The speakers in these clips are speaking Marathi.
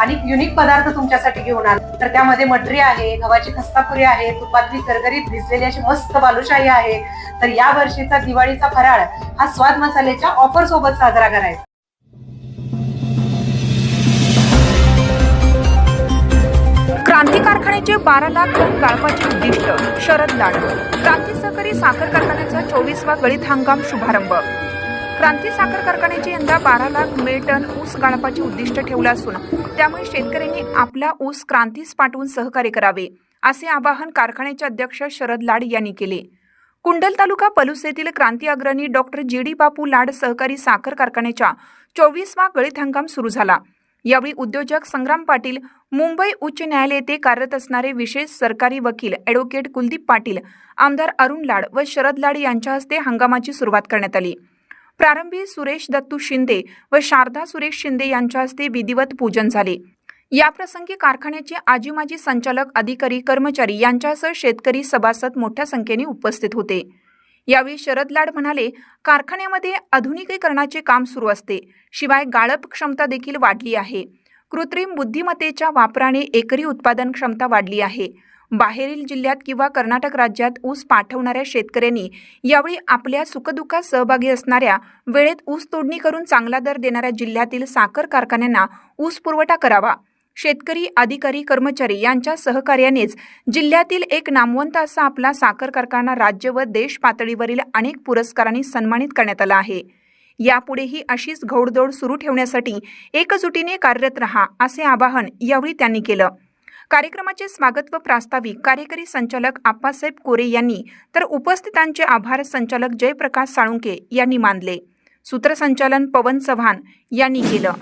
आणि युनिक पदार्थ तुमच्यासाठी घेऊन आले. तर त्यामध्ये मटरी आहे गव्हाची खस्तापुरी आहे तुपातली करकरीत भिजलेली अशी मस्त बालुशाही आहे. तर या वर्षीचा दिवाळीचा फराळ हा स्वाद मसाल्याच्या ऑफर सोबत साजरा करायचा. क्रांती कारखान्याचे बारा लाख टन गाळपाचे उद्दिष्ट शरद लाड क्रांती सहकारी साखर कारखान्याचा चोवीसवा गळीत हंगाम शुभारंभ. क्रांती साखर कारखान्याचे यंदा बारा लाख मेळ टन ऊस गाळपाचे उद्दिष्ट ठेवलं असून त्यामुळे शेतकऱ्यांनी आपला ऊस क्रांतीस पाठवून सहकार्य करावे असे आवाहन कारखान्याचे अध्यक्ष शरद लाड यांनी केले. कुंडल तालुका पलूस येथील क्रांती अग्रणी डॉक्टर जी. डी. बापू लाड सहकारी साखर कारखान्याच्या चोवीसवा गळीत हंगाम सुरू झाला. यावेळी उद्योजक संग्राम पाटील मुंबई उच्च न्यायालय येथे कार्यरत असणारे विशेष सरकारी वकील ॲडव्होकेट कुलदीप पाटील आमदार अरुण लाड व शरद लाड यांच्या हस्ते हंगामाची सुरुवात करण्यात आली. प्रारंभी सुरेश दत्तू शिंदे व शारदा सुरेश शिंदे यांच्या हस्ते विधिवत पूजन झाले. याप्रसंगी कारखान्याचे आजी माजी संचालक अधिकारी कर्मचारी यांच्यासह शेतकरी सभासद मोठ्या संख्येने उपस्थित होते. यावेळी शरद लाड म्हणाले कारखान्यामध्ये आधुनिकीकरणाचे काम सुरू असते. शिवाय गाळप क्षमता देखील वाढली आहे. कृत्रिम बुद्धिमत्तेच्या वापराने एकरी उत्पादन क्षमता वाढली आहे. बाहेरील जिल्ह्यात किंवा कर्नाटक राज्यात ऊस पाठवणाऱ्या शेतकऱ्यांनी यावेळी आपल्या सुखदुःखात सहभागी असणाऱ्या वेळेत ऊस तोडणी करून चांगला दर देणाऱ्या जिल्ह्यातील साखर कारखान्यांना ऊस पुरवठा करावा. शेतकरी अधिकारी कर्मचारी यांच्या सहकार्यानेच जिल्ह्यातील एक नामवंत असा आपला साखर कारखाना राज्य व देश पातळीवरील अनेक पुरस्कारांनी सन्मानित करण्यात आला आहे. यापुढेही अशीच घोडदौड सुरू ठेवण्यासाठी एकजुटीने कार्यरत रहा असे आवाहन यावेळी त्यांनी केलं. कार्यक्रमाचे स्वागत व प्रास्ताविक कार्यकारी संचालक आप्पासाहेब कोरे यांनी तर उपस्थितांचे आभार संचालक जयप्रकाश साळुंके यांनी मानले. सूत्रसंचालन पवन चव्हाण यांनी केलं.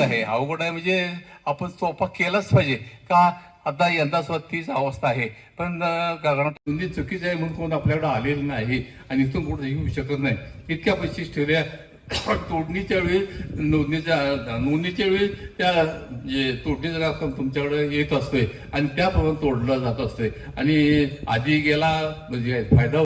आहे अवघड आहे म्हणजे आपण सोपा केलाच पाहिजे. का आता यंदा सुद्धा तीच अवस्था आहे. पण कारण चुकीची आहे म्हणून कोण आपल्याकडे आलेलं नाही आणि इथून कुठे येऊ शकत नाही. इतक्या पैसे ठेवल्या तोडणीच्या वेळी नोंदणीच्या नोंदणीच्या वेळी त्या जे तोडणीचा रक्कम तुमच्याकडे येत असते आणि त्याप्रमाणे तोडलं जात असतंय आणि आधी गेला म्हणजे फायदा